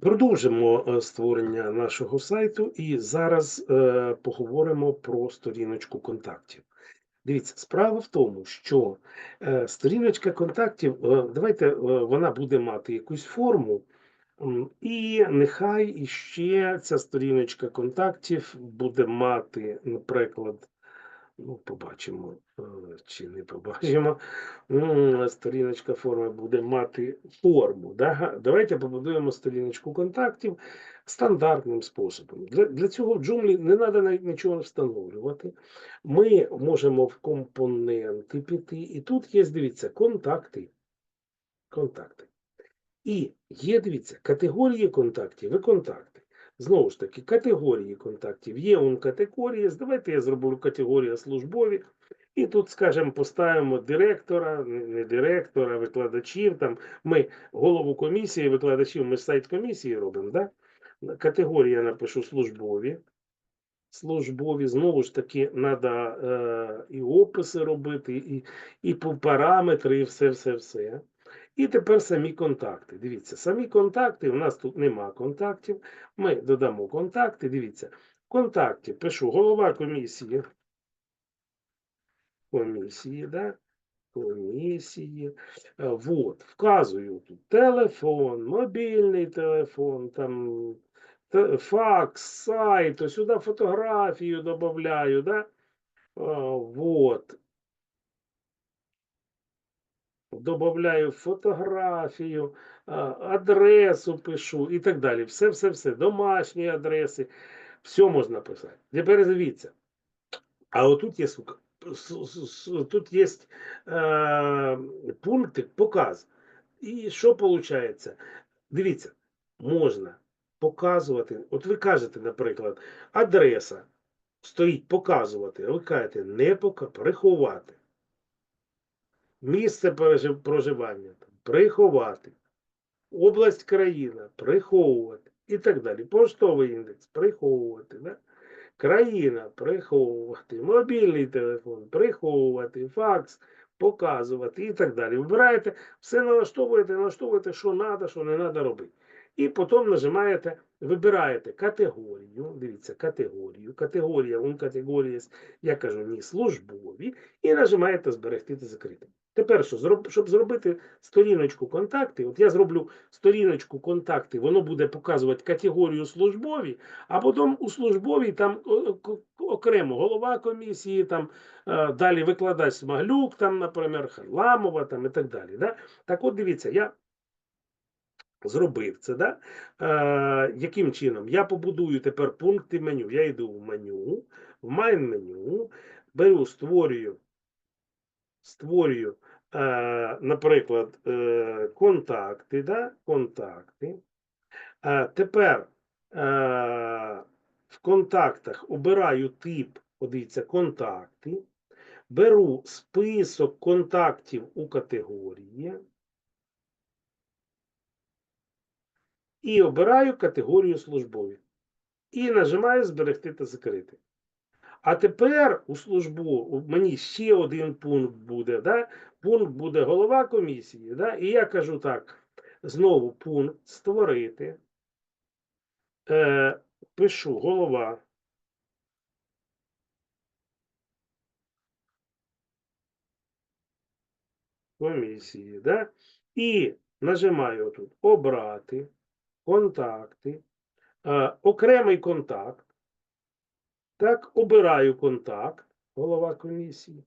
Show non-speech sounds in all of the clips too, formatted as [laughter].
Продовжимо е, створення нашого сайту і зараз е, поговоримо про сторіночку контактів. Дивіться, справа в тому, що е, сторіночка контактів, е, давайте е, вона буде мати якусь форму, і нехай іще ця сторіночка контактів буде мати, наприклад, ну, побачимо, е, чи не побачимо. Сторіночка форми буде мати форму. Да? Давайте побудуємо сторіночку контактів стандартним способом. Для, для цього в джумлі не треба навіть нічого встановлювати. Ми можемо в компоненти піти, і тут є, дивіться, контакти. Контакти. І є, дивіться, категорії контактів і контакти. Знову ж таки, категорії контактів. Є он категорії. Давайте я зроблю категорія службові. І тут, скажімо, поставимо директора, не директора, викладачів. Там ми голову комісії, викладачів, ми сайт комісії робимо. Да? Категорія напишу службові. Службові, знову ж таки, треба е, і описи робити, і, і параметри, і все, все, все. І тепер самі контакти. Дивіться, самі контакти, у нас тут нема контактів. Ми додамо контакти. Дивіться, контакти пишу голова комісії. Комісії, да? Комісії. Е, Вот, вказую тут телефон, мобільний телефон, там факс, сайт, сюди фотографію додаю, да? Е, Вот. Добавляю фотографію, адресу пишу і так далі. Все, все, все. Домашні адреси. Все можна писати. Тепер дивіться. А отут є сука, тут є е, пунктик показ. І що виходить? Дивіться, можна показувати. От ви кажете, наприклад, адреса стоїть показувати, а ви кажете, не пока, приховати. Місце проживання приховати. Область країна приховувати і так далі. Поштовий індекс приховувати. Да? Країна приховувати, мобільний телефон приховувати, факс показувати і так далі. Вибираєте, все налаштовуєте, налаштовуєте, що треба, що не треба робити. І потім нажимаєте, вибираєте категорію. Дивіться, категорію. Категорія, он категорія, я кажу, ні, службові, і нажимаєте зберегти та закрити. Тепер що, щоб зробити сторіночку контакти, от я зроблю сторіночку контакти, воно буде показувати категорію службові, а потім у службовій там о- о- окремо голова комісії, там е, далі викладач Смаглюк, там, наприклад, Харламова там, і так далі. Да? Так от дивіться, я зробив це. Да? Е, яким чином? Я побудую тепер пункти меню. Я йду в меню, в майн меню, беру, створюю, створюю, е, наприклад, е, контакти. Да? контакти. Е, тепер е, в контактах обираю тип, подивіться, контакти. Беру список контактів у категорії і обираю категорію службові. І нажимаю зберегти та закрити. А тепер у службу мені ще один пункт буде. Да? Пункт буде голова комісії. Да? І я кажу так: знову пункт створити. Е, пишу голова. Комісії. Да? І нажимаю тут обрати контакти, е, окремий контакт. Так, обираю контакт, голова комісії.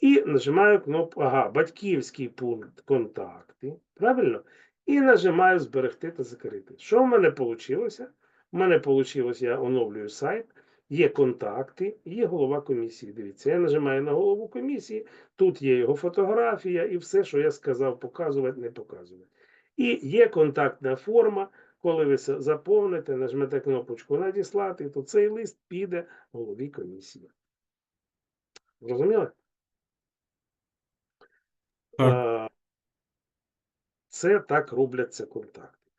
І нажимаю кнопку, ага, батьківський пункт контакти. Правильно? І нажимаю зберегти та закрити. Що в мене вийшло? У мене вийшло, я оновлюю сайт, є контакти, є голова комісії. Дивіться, я нажимаю на голову комісії, тут є його фотографія і все, що я сказав, показувати, не показувати. І є контактна форма. Коли ви заповните, нажмете кнопочку надіслати, то цей лист піде голові комісії. Зрозуміли? Е, Це так робляться контакти.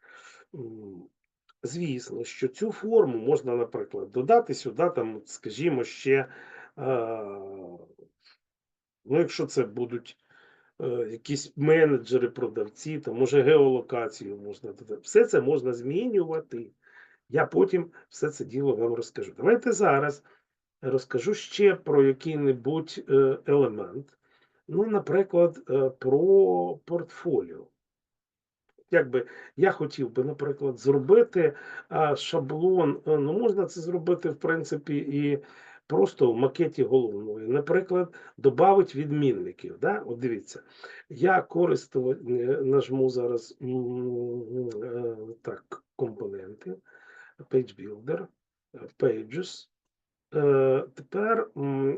Звісно, що цю форму можна, наприклад, додати сюди, там, скажімо, ще, е, ну, якщо це будуть е, якісь менеджери, продавці, там, може геолокацію можна додати. Все це можна змінювати. Я потім все це діло вам розкажу. Давайте зараз розкажу ще про який-небудь е, елемент. Ну, наприклад, е, про портфоліо. Якби я хотів би, наприклад, зробити шаблон. е, Ну, можна це зробити, в принципі, і просто в макеті головної. Наприклад, додати відмінників. Да? От дивіться, я користувач, нажму зараз е, так, компоненти, Page Builder, е, Pages. Е, Тепер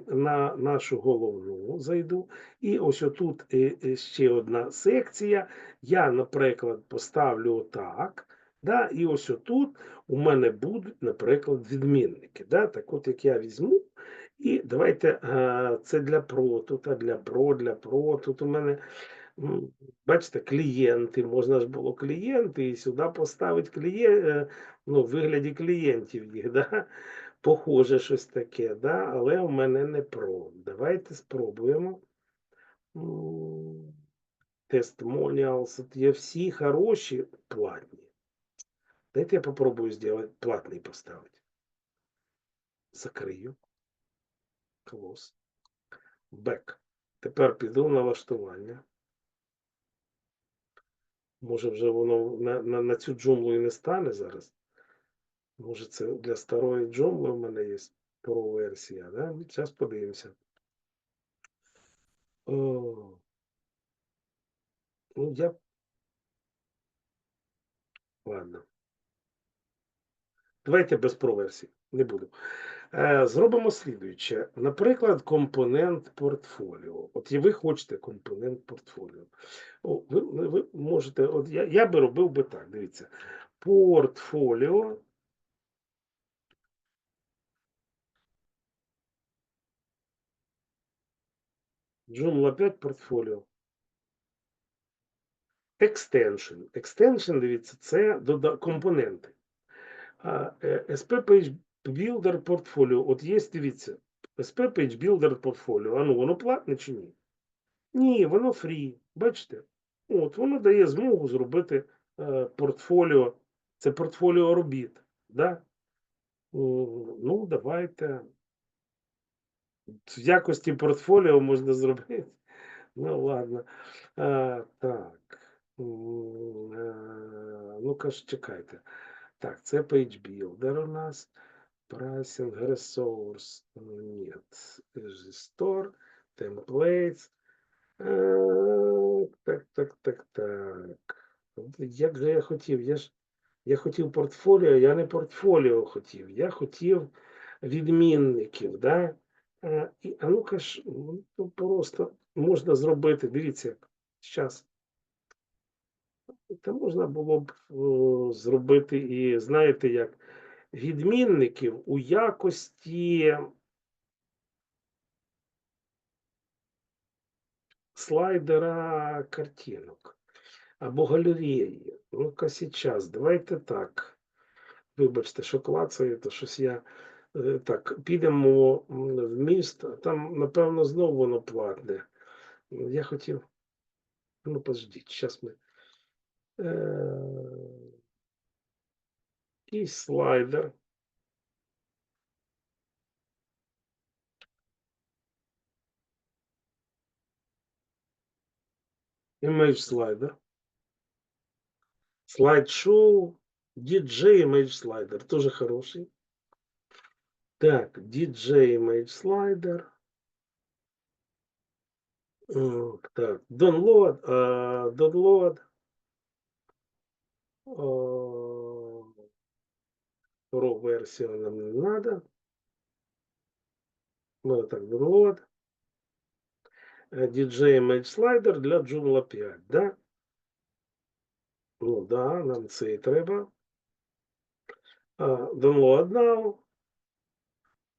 на нашу головну зайду, і ось отут е, е, ще одна секція. Я, наприклад, поставлю отак. Да, і ось отут у мене будуть, наприклад, відмінники. Да? Так от як я візьму, і давайте це для про, тут для про, для про. Тут у мене, бачите, клієнти. Можна ж було клієнти, і сюди поставити клієнт, ну, в вигляді клієнтів їх. [laughs] Да? Похоже щось таке, да? але у мене не про. Давайте спробуємо. Тут є всі хороші платні. Дайте я попробую сделать платний поставити. Закрию. Close. Back. Тепер піду в налаштування. Може, вже воно на, на, на цю джумлу і не стане зараз. Може, це для старої джумли в мене є про версія, да? Зараз подивимося. О. Ну, я. Ладно. Давайте без проверсій. Не буду. Е, Зробимо слідуюче. Наприклад, компонент портфоліо. От і ви хочете компонент портфоліо. О, ви ви можете, от я, я би робив би так, дивіться. Портфоліо. Joomla 5 портфоліо. Extension. Extension, дивіться, це компоненти. А, е, SP Page Builder Portfolio. От є, дивіться, SP Page Builder Portfolio. А ну, воно платне чи ні? Ні, воно фрі. Бачите? От, воно дає змогу зробити е, портфоліо. Це портфоліо робіт. Да? Ну, давайте. В якості портфоліо можна зробити. Ну, ладно. А, так. Е, Ну-ка чекайте. Так, це Page Builder у нас. Pricing, Resource. Нет. Store, Templates. Е, Так, так, так, так. Як же я хотів? Я ж я хотів портфоліо, я не портфоліо хотів. Я хотів відмінників. Да? І, а ну-ка ж, ну, просто можна зробити. Дивіться, як зараз. Та можна було б о, зробити і, знаєте, як відмінників у якості слайдера картинок або галереї. Ну-ка, зараз, давайте так. Вибачте, що клацає, то щось я. Е, Так, підемо в міст, а там, напевно, знову воно платне. Я хотів. Ну, подождіть, зараз ми. Е, Якийсь слайдер. Image слайдер. Слайд-шоу. DJ Image слайдер. Тоже хороший. Так, DJ Image. М, Так, download. а, Download. Про версию нам не надо. Ну, так, download. DJ Image слайдер для Joomla 5, да? Ну, да, нам це і треба. А, Download now.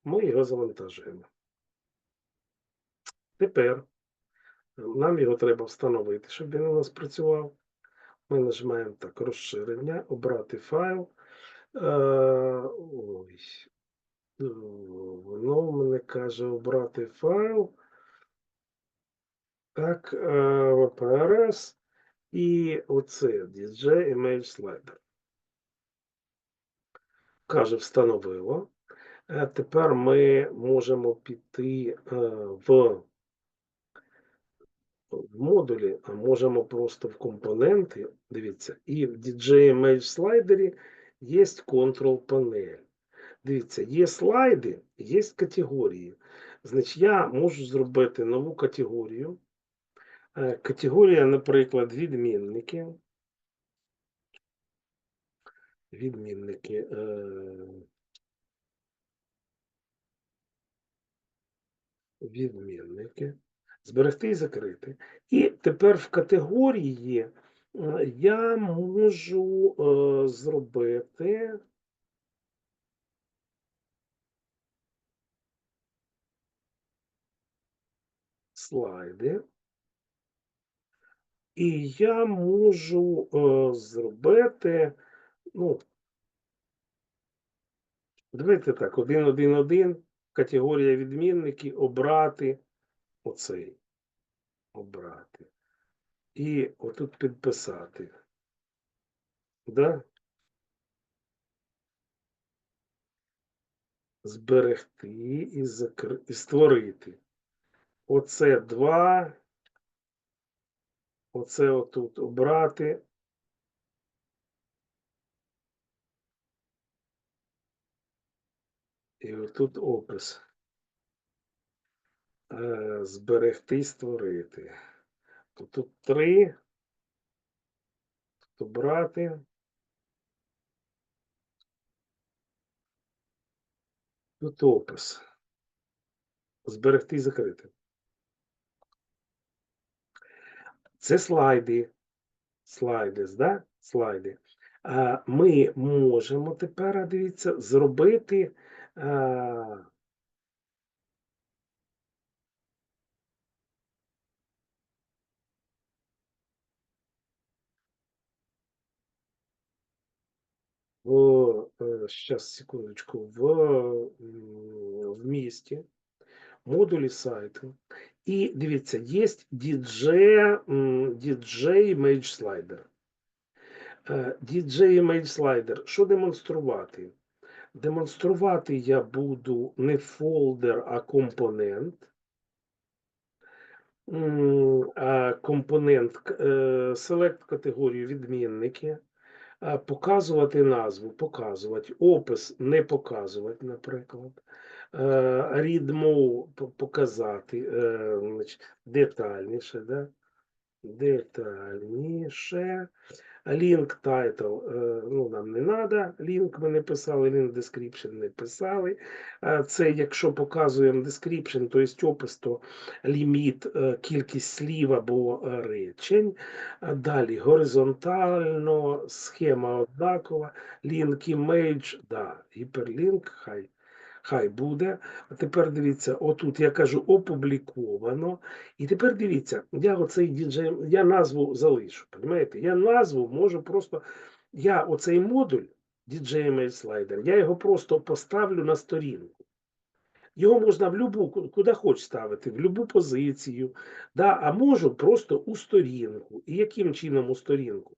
Ми його завантажуємо. Тепер нам його треба встановити, щоб він у нас працював. Ми нажимаємо так, розширення, обрати файл. Е, ой, воно мене каже обрати файл. Так, е, і оце DJ Image Slider. Каже, встановило. Е, Тепер ми можемо піти е, в в модулі, а можемо просто в компоненти. Дивіться, і в DJ Image слайдері є Control панель. Дивіться, є слайди, є категорії. Значить, я можу зробити нову категорію. Е, Категорія, наприклад, відмінники. Відмінники. Відмінники. Зберегти і закрити. І тепер в категорії е, я можу е, зробити. Слайди. І я можу е, зробити, ну, давайте так, 1.1.1, категорія відмінники, обрати оцей. Обрати. І отут підписати. Да? Зберегти і, закр... і створити. Оце два. Оце отут обрати. І отут опис. Е, Зберегти, створити. То Тут три. Тут обрати. Тут опис. Зберегти і закрити. Це слайди. Слайди, да? Слайди. А, Ми можемо тепер, дивіться, зробити. А, в, сейчас, секундочку, в, в місті, модулі сайту. І дивіться, є DJ, DJ Image Slider. Е, DJ Image Slider. Що демонструвати? Демонструвати я буду не фолдер, а компонент. Компонент е, Select категорію відмінники. Показувати назву, показувати, опис не показувати, наприклад. Е, more по- показати е, детальніше, да? детальніше. Link title, е, ну, нам не треба. Link ми не писали, link description не писали. Е, Це якщо показуємо description, то є опис, то ліміт, е, кількість слів або речень. Далі горизонтально, схема однакова, link image, да, гіперлінк, хай. Хай буде. А тепер дивіться, отут я кажу опубліковано. І тепер дивіться, я оцей діджей, я назву залишу. Розумієте? Я назву можу просто. Я оцей модуль DJ Email Slider, я його просто поставлю на сторінку. Його можна в любу, куди хоч ставити, в любу позицію. Да? А можу просто у сторінку. І яким чином у сторінку?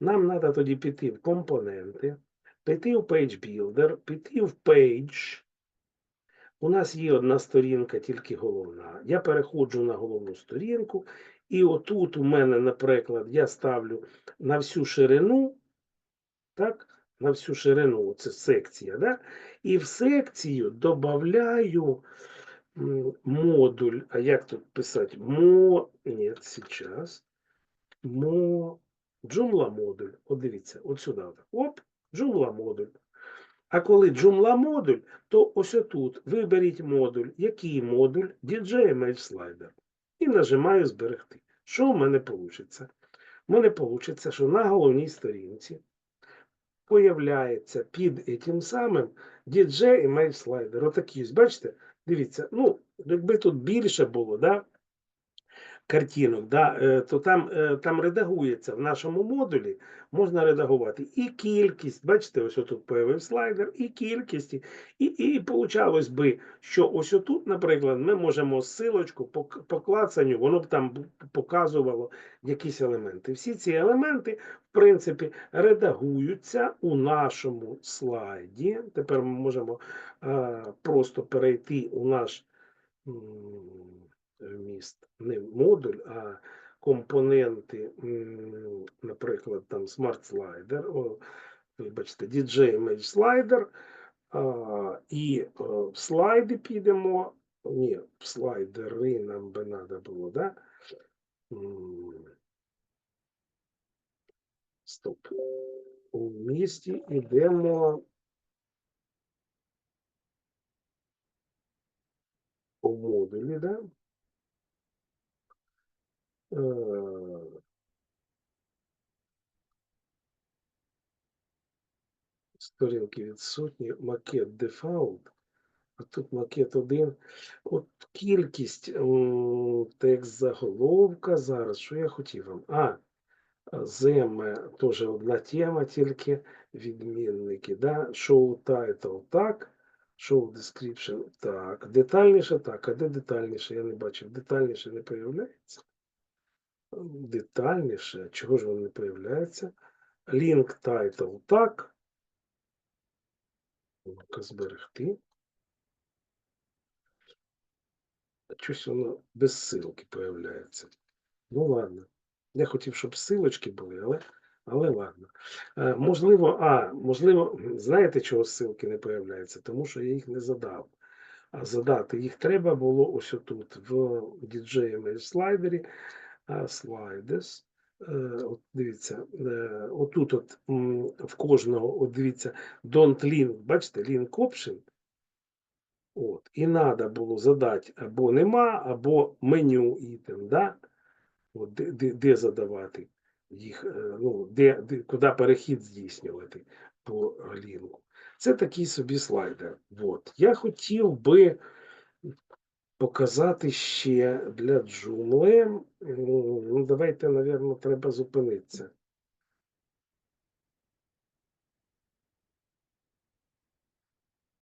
Нам треба тоді піти в компоненти, піти в Page Builder, піти в Page. У нас є одна сторінка, тільки головна. Я переходжу на головну сторінку, і отут у мене, наприклад, я ставлю на всю ширину, так, на всю ширину, це секція, да? і в секцію додаю модуль, а як тут писати? Мо, ні, зараз. Мо, Joomla модуль. От дивіться, от сюди. Оп, Joomla модуль. А коли Joomla модуль, то ось отут виберіть модуль. Який модуль? DJ Image Slider. І нажимаю зберегти. Що в мене вийде? У мене вийде, що на головній сторінці появляється під тим самим DJ Image Slider. Отакий, бачите? Дивіться, ну, якби тут більше було, да? Картинок, да, е, то там, е, там редагується в нашому модулі, можна редагувати і кількість, бачите, ось тут появив слайдер, і кількість, і, і, получалось би, що ось тут, наприклад, ми можемо ссилочку по, по клацанню, воно б там показувало якісь елементи. Всі ці елементи, в принципі, редагуються у нашому слайді. Тепер ми можемо е, просто перейти у наш м, вміст, не модуль, а компоненти, наприклад, там Slider, вибачте, DJ Image Slider, і в слайди підемо. Ні, в слайдери нам би треба було, да? Стоп. У місті йдемо у модулі, да? Е, Сторінки відсутні, макет дефаулт, а тут макет 1. От кількість текст заголовка зараз. Що я хотів вам? А, зем теж одна тема, тільки відмінники. Да? Show title так. Show description так. Детальніше так. А де детальніше? Я не бачив. Детальніше не появляється Детальніше. Чого ж воно не появляється? Link title так. Ну-ка зберегти. Щось воно без ссылки появляється. Ну ладно. Я хотів, щоб ссылочки були, але, але ладно. Е, можливо, а, можливо, знаєте, чого ссылки не появляються? Тому що я їх не задав. А задати їх треба було ось отут, в DJML слайдері. А, Е, От дивіться, е, отут от в кожного, от дивіться, don't link, бачите, link option. От, і треба було задати або нема, або меню ітем, да? От, де, де, задавати їх, е, ну, де, де, куди перехід здійснювати по лінку. Це такий собі слайдер. От. Я хотів би показати ще для Joomla. Ну, давайте, напевно, треба зупинитися.